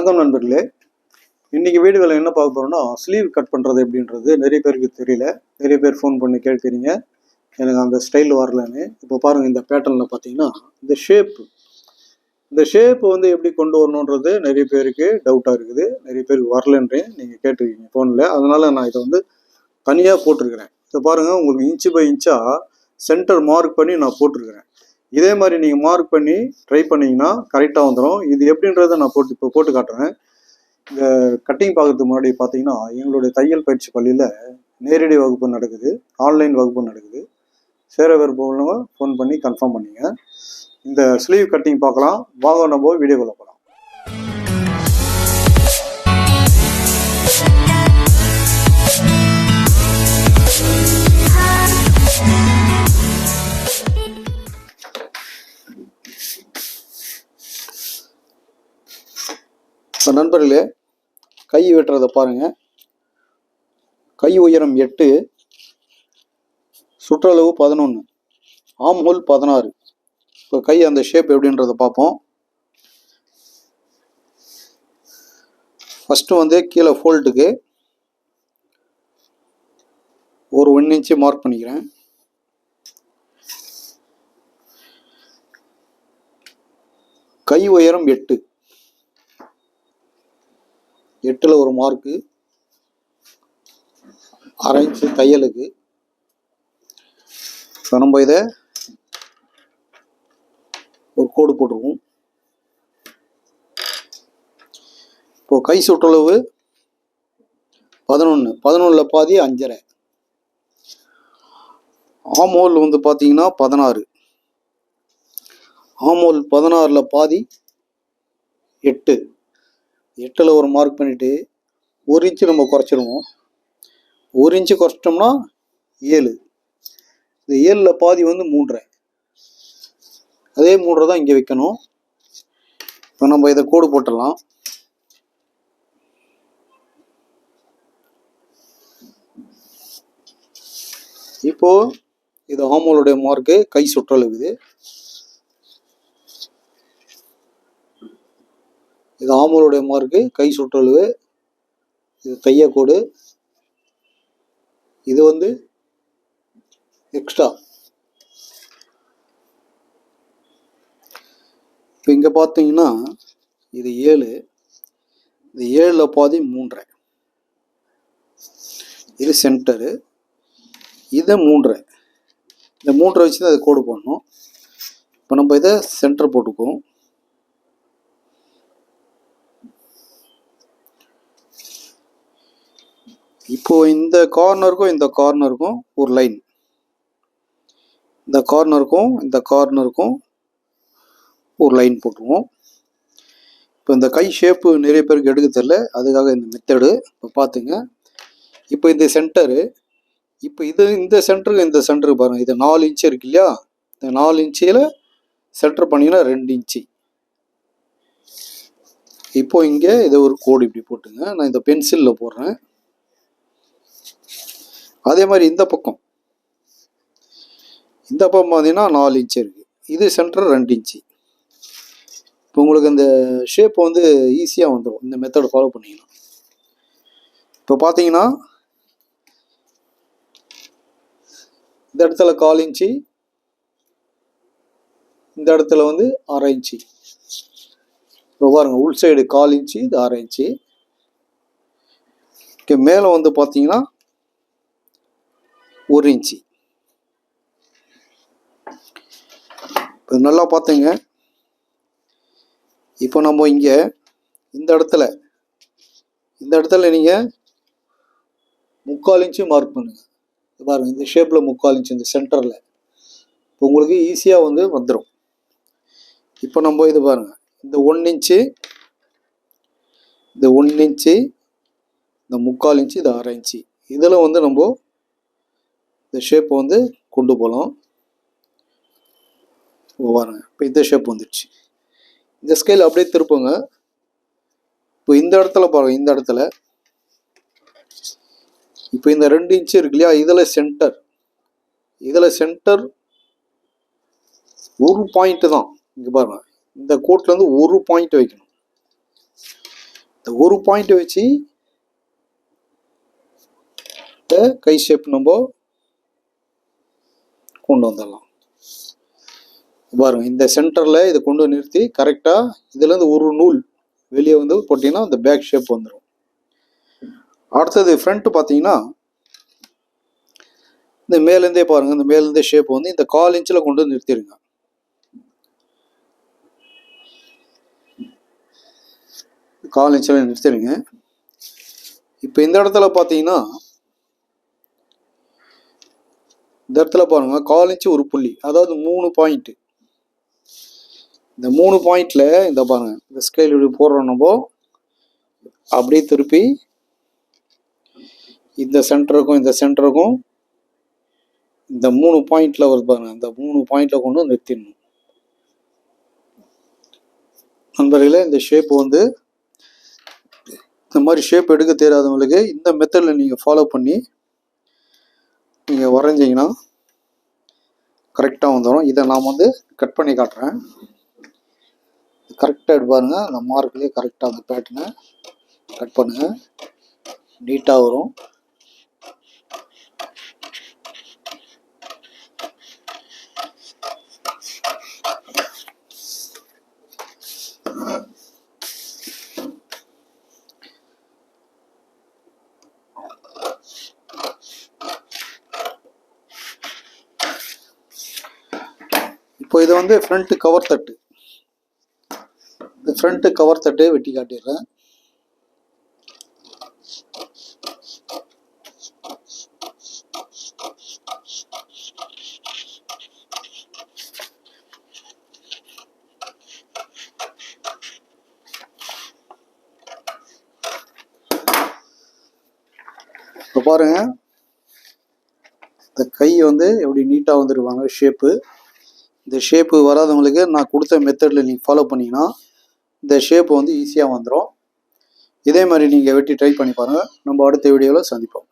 வணக்கம் நண்பர்களே. இன்றைக்கி வீடியோவில் என்ன பார்க்க போகிறோன்னா ஸ்லீவ் கட் பண்ணுறது எப்படின்றது நிறைய பேருக்கு தெரியல. நிறைய பேர் ஃபோன் பண்ணி கேட்குறீங்க. எனக்கு அந்த ஸ்டைல் வரலன்னு. இப்போ பாருங்கள் இந்த பேட்டர்னில் பார்த்தீங்கன்னா இந்த ஷேப் இந்த ஷேப் வந்து எப்படி கொண்டு வரணுன்றது நிறைய பேருக்கு டவுட்டாக இருக்குது. நிறைய பேருக்கு வரலன்றேன் நீங்கள் கேட்டிருக்கீங்க ஃபோனில் அதனால் நான் இதை வந்து தனியாக போட்டிருக்கிறேன். இதை பாருங்கள் உங்களுக்கு இன்ச்சு பை இன்ச்சாக சென்டர் மார்க் பண்ணி நான் போட்டிருக்கிறேன். இதே மாதிரி நீங்கள் மார்க் பண்ணி ட்ரை பண்ணிங்கன்னா கரெக்டாக வந்துடும் இது எப்படின்றத நான் போட்டு இப்போ போட்டு காட்டுறேன். இந்த கட்டிங் பார்க்கறதுக்கு முன்னாடி பார்த்தீங்கன்னா எங்களுடைய தையல் பயிற்சி பள்ளியில் நேரடி வகுப்பு நடக்குது. ஆன்லைன் வகுப்பு நடக்குது. சேர விருப்பம் ஃபோன் பண்ணி கன்ஃபார்ம் பண்ணிங்க. இந்த ஸ்லீவ் கட்டிங் பார்க்கலாம். வாங்க நம்ம வீடியோக்குள்ள போகலாம். இப்போ நண்பர்களே கை வெட்டுறதை பாருங்க. கை உயரம் எட்டு சுற்றளவு பதினொன்று ஆம் ஹோல் பதினாறு. இப்போ கை அந்த ஷேப் எப்படின்றத பார்ப்போம். ஃபஸ்ட்டு வந்து கீழே ஃபோல்ட்டுக்கு ஒரு ஒன் இன்ச்சு மார்க் பண்ணிக்கிறேன். கை உயரம் எட்டு. எட்டில் ஒரு மார்க்கு அரைஞ்சு தையலுக்கு. இப்போ நம்ம இதை ஒரு கோடு போட்டுருவோம். இப்போ கை சுற்றளவு பதினொன்று பதினொன்றில் பாதி அஞ்சரை. ஆமோல் வந்து பார்த்தீங்கன்னா பதினாறு. ஆமோல் பதினாறில் பாதி எட்டு. எட்டில் ஒரு மார்க் பண்ணிவிட்டு ஒரு இன்ச்சு நம்ம குறைச்சிருவோம். ஒரு இன்ச்சு குறைச்சிட்டோம்னா ஏழு. இந்த ஏழில் பாதி வந்து மூன்றரை. அதே மூன்றரை தான் இங்கே வைக்கணும். இப்போ நம்ம இதை கோடு போட்டுடலாம். இப்போது இது ஆமோலுடைய மார்க்கு கை சுற்றளவு இது. இது ஆமருடைய மார்க்கு கை சுற்றளவு இது தையக்கோடு. இது வந்து எக்ஸ்ட்ரா இப்போ இங்கே பார்த்தீங்கன்னா இது ஏழு. இது ஏழில் பாதி மூன்றரை. இது சென்டரு இது மூன்றரை. இந்த மூன்றரை வச்சு தான் அது கோடு போடணும். இப்போ நம்ம இதை சென்டர் போட்டுக்குவோம். இப்போ இந்த கார்னருக்கும் இந்த கார்னருக்கும் ஒரு லைன் இந்த கார்னருக்கும் இந்த கார்னருக்கும் ஒரு லைன் போட்டுருவோம். இப்போ இந்த கை ஷேப்பு நிறைய பேருக்கு எடுக்க தெரில அதுக்காக இந்த மெத்தடு இப்போ பார்த்துங்க இப்போ இந்த சென்டரு இப்போ இது இந்த சென்டருக்கு இந்த சென்டருக்கு பாருங்கள் இது நாலு இன்ச்சு இருக்கு இல்லையா? இந்த நாலு இன்ச்சில் சென்டர் பண்ணிங்கன்னா ரெண்டு இன்ச்சு இப்போ இங்கே இதை ஒரு கோடு இப்படி போட்டுங்க. நான் இந்த பென்சிலில் போடுறேன். அதே மாதிரி இந்த பக்கம். இந்த பக்கம் பார்த்தீங்கன்னா நாலு இன்ச்சு இருக்குது இது சென்டர் ரெண்டு இன்ச்சு இப்போ உங்களுக்கு இந்த ஷேப் வந்து ஈஸியாக வந்துடும் இந்த மெத்தடை ஃபாலோ பண்ணிங்கன்னா. இப்போ பார்த்தீங்கன்னா இந்த இடத்துல கால் இன்ச்சு இந்த இடத்துல வந்து அரை இன்ச்சு இப்போ பாருங்க உள் சைடு கால் இன்ச்சு இது அரை இன்ச்சு ஓகே மேலே வந்து பார்த்தீங்கன்னா ஒரு இன்ச்சு. இப்போ நல்லா பார்த்தீங்க இப்போ நம்ம இங்கே இந்த இடத்துல இந்த இடத்துல நீங்கள் முக்கால் இன்ச்சு மார்க் பண்ணுங்க. பாருங்கள் இந்த ஷேப்பில் முக்கால் இன்ச்சு இந்த சென்டரில் இப்போ உங்களுக்கு ஈஸியாக வந்து வந்துடும் இப்போ நம்ம இது பாருங்கள் இந்த ஒன் இன்ச்சு இந்த ஒன் இன்ச்சு இந்த முக்கால் இன்ச்சு இது அரை இன்ச்சு. இதில் வந்து நம்ம இந்த ஷேப்பை வந்து கொண்டு போகலாம் இப்போ பாருங்க இப்போ இந்த ஷேப் வந்துடுச்சு இந்த ஸ்கேல் அப்படியே திருப்புங்க. இப்போ இந்த இடத்துல பாருங்க இந்த இடத்துல. இப்போ இந்த ரெண்டு இன்ச்சு இருக்கு இல்லையா இதில் சென்டர் இதில் சென்டர் ஒரு பாயிண்ட்டு தான். இங்கே பாருங்க இந்த கோட்லேருந்து ஒரு பாயிண்ட் வைக்கணும். இந்த ஒரு பாயிண்ட் வச்சு கை ஷேப் நம்ம கொண்டு வந்துடலாம். பாருங்க இந்த சென்டரில் இதை கொண்டு நிறுத்தி கரெக்டாக இதுலேருந்து ஒரு நூல் வெளியே வந்து போட்டிங்கன்னா அந்த பேக் ஷேப் வந்துடும் அடுத்தது ஃப்ரண்ட்டு பார்த்தீங்கன்னா இந்த மேலேருந்தே பாருங்க இந்த மேலேருந்தே ஷேப் வந்து இந்த கால் இன்ச்சில் கொண்டு நிறுத்திடுங்க கால் இன்ச்சில் நிறுத்திடுங்க இப்போ இந்த இடத்துல பார்த்தீங்கன்னா இந்த இடத்துல பாருங்க கால் இன்ச்சு ஒரு புள்ளி. அதாவது மூணு பாயிண்ட் இந்த மூணு பாயிண்ட்ல இந்த பாருங்க இந்த ஸ்கேல் இப்படி போடுறோம் நம்ம அப்படியே திருப்பி இந்த சென்டருக்கும் இந்த சென்டருக்கும் இந்த மூணு பாயிண்ட்ல வருது பாருங்க இந்த மூணு பாயிண்ட்ல கொண்டு வந்து நிறுத்திடணும். நண்பர்களே இந்த ஷேப் வந்து இந்த மாதிரி ஷேப் எடுக்க தெரியாதவங்களுக்கு இந்த மெத்தடில் நீங்கள் ஃபாலோ பண்ணி நீங்கள் வரைஞ்சிங்கன்னா கரெக்டாக வந்துடும் இதை நான் வந்து கட் பண்ணி காட்டுறேன். கரெக்டாக எடுப்பாருங்க அந்த மார்க்லேயே கரெக்டாக அந்த பேட்டர்னை கட் பண்ணுங்கள் நீட்டாக வரும். இப்போ இது வந்து ஃப்ரண்ட்டு கவர் தட்டு. இந்த ஃப்ரண்ட் கவர் தட்டு வெட்டி காட்டிடுறேன். இப்போ பாருங்க. இந்த கை வந்து எப்படி நீட்டாக வந்துருவாங்க ஷேப்பு இந்த ஷேப்பு வராதவங்களுக்கு நான் கொடுத்த மெத்தடில் நீங்கள் ஃபாலோ பண்ணீங்கன்னா இந்த ஷேப்பு வந்து ஈஸியாக வந்துடும் இதே மாதிரி நீங்கள் வெட்டி ட்ரை பண்ணி பாருங்கள் நம்ம அடுத்த வீடியோவில் சந்திப்போம்.